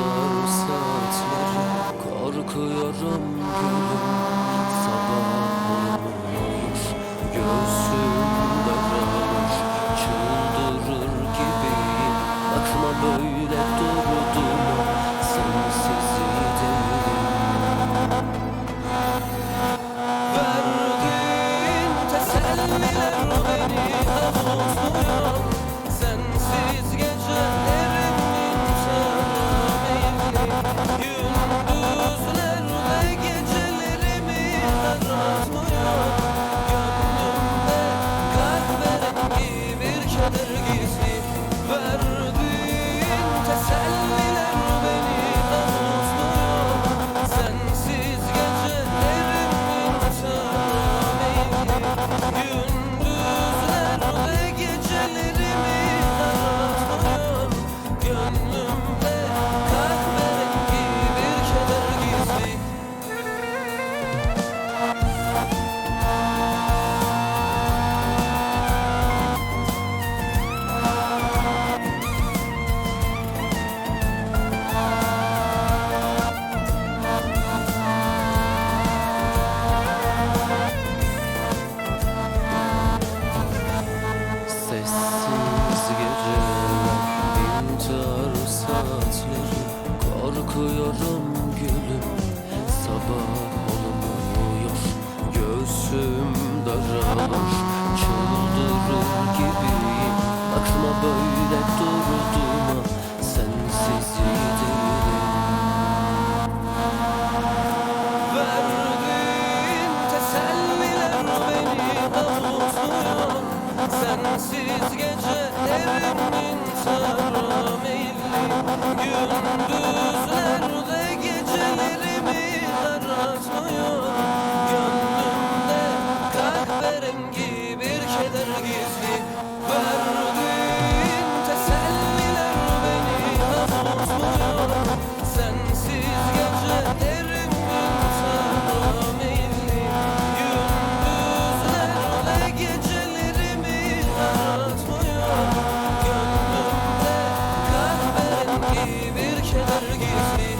Geçiyor saatleri Korkuyorum gülüm. Sabah olur Göğsümde kalır Çıldırır gibi Bakma böyle dur. Yandım gülüm sabah olmuyor. Göğsüm darar çıldırır gibi Aklıma böyle durduğuma sensiz değilim Verdiğin teselliler beni avutmuyor sanki bir keder gizli.